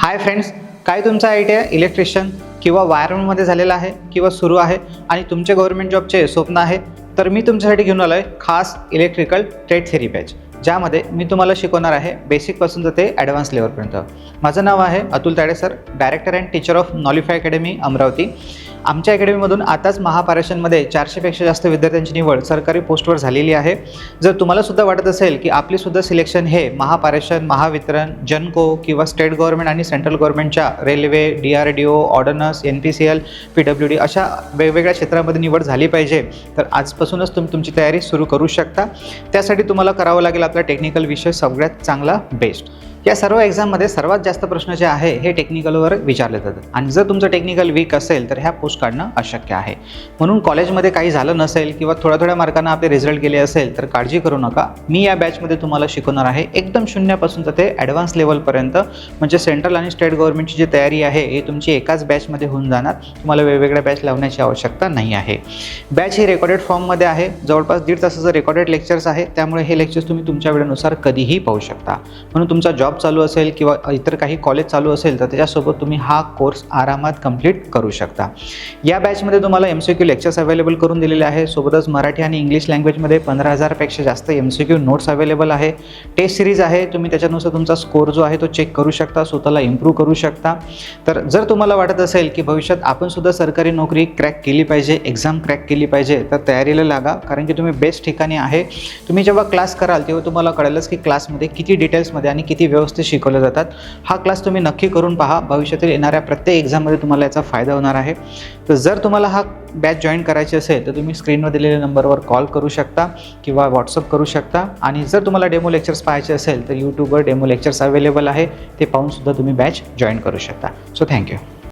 Hi friends काय तुमचा I T I electrician किंवा वायरमनमध्ये झालेला आहे किंवा सुरू आहे आणि तुमचे गव्हर्नमेंट जॉबचे स्वप्न आहे? तर मी तुमच्यासाठी घेऊन आलो आहे खास इलेक्ट्रिकल ट्रेड थेरी बॅच ज्यामध्ये मी तुम्हाला शिकवणार आहे बेसिकपासून तर ते ॲडव्हान्स लेवलपर्यंत माझं नाव आहे Atul Tade sir director and teacher of Knowlify academy Amravati. आमच्या अकॅडमीमधून आताच महापारेषणमध्ये चारशेपेक्षा जास्त विद्यार्थ्यांची निवड सरकारी पोस्टवर झालेली आहे. जर तुम्हाला सुद्धा वाटत असेल की आपलीसुद्धा सिलेक्शन हे महापारेषण महावितरण जनको किंवा स्टेट गव्हर्नमेंट आणि सेंट्रल गव्हर्नमेंटच्या railway D R D O ordnance N P C L P W D अशा वेगवेगळ्या क्षेत्रामध्ये निवड झाली पाहिजे तर आजपासूनच तुम्ही तुमची तयारी सुरू करू शकता. त्यासाठी तुम्हाला करावं लागेल आपला टेक्निकल विषय सगळ्यात चांगला बेस्ट या सर्व एक्झाममध्ये सर्वात जास्त प्रश्न जे आहे हे टेक्निकलवर विचारले जातात. आणि जर तुमचं टेक्निकल वीक असेल तर ह्या पोस्ट काढणं अशक्य आहे. म्हणून कॉलेजमध्ये काही झालं नसेल किंवा थोड्या थोड्या मार्कांना आपले रिझल्ट गेले असेल तर काळजी करू नका. मी या बॅचमध्ये तुम्हाला शिकवणार आहे एकदम शून्यापासून तर ते ॲडव्हान्स लेवलपर्यंत म्हणजे सेंट्रल आणि स्टेट गव्हर्नमेंटची जी तयारी आहे ही तुमची एकाच बॅचमध्ये होऊन जाणार. तुम्हाला वेगवेगळ्या बॅच लावण्याची आवश्यकता नाही आहे. बॅच ही रेकॉर्डेड फॉर्ममध्ये आहे. जवळपास दीड तासाचं रेकॉर्डेड लेक्चर्स आहे. त्यामुळे हे लेक्चर्स तुम्ही तुमच्या वेळेनुसार कधीही पाहू शकता. म्हणून तुमचा जॉब चालू असेल किंवा इतर काही कॉलेज चालू असेल तर त्याच्यासोबत तुम्ही हा कोर्स आरामात कंप्लीट करू शकता. या बॅचमध्ये तुम्हाला M C Q lectures available करून दिलेले आहे. सोबतच मराठी आणि इंग्लिश लँग्वेजमध्ये पंधरा हजारपेक्षा जास्त M C Q notes available आहे. टेस्ट सिरीज आहे. तुम्ही त्याच्यानुसार तुमचा स्कोर जो आहे तो चेक करू शकता स्वतःला इम्प्रूव्ह करू शकता. तर जर तुम्हाला वाटत असेल की भविष्यात आपण सुद्धा सरकारी नोकरी क्रॅक केली पाहिजे एक्झाम क्रॅक केली पाहिजे तर तयारीला लागा. कारण की तुम्ही बेस्ट ठिकाणी आहे. तुम्ही जेव्हा क्लास कराल तेव्हा तुम्हाला कळेलच की क्लासमध्ये किती डिटेल्समध्ये आणि किती व्यवस्थित व्यवस्थित शिकवल्या जातात. हा क्लास तुम्ही नक्की करून पहा. भविष्यातील येणाऱ्या प्रत्येक एक्झाममध्ये तुम्हाला याचा फायदा होणार आहे. तर जर तुम्हाला हा बॅच जॉईन करायची असेल तर तुम्ही स्क्रीनवर दिलेल्या नंबरवर कॉल करू शकता किंवा व्हॉट्सअप करू शकता. आणि जर तुम्हाला डेमो लेक्चर्स पाहायचे असेल तर यूट्यूबवर डेमो लेक्चर्स अवेलेबल आहे. ते पाहूनसुद्धा तुम्ही बॅच जॉईन करू शकता. So thank you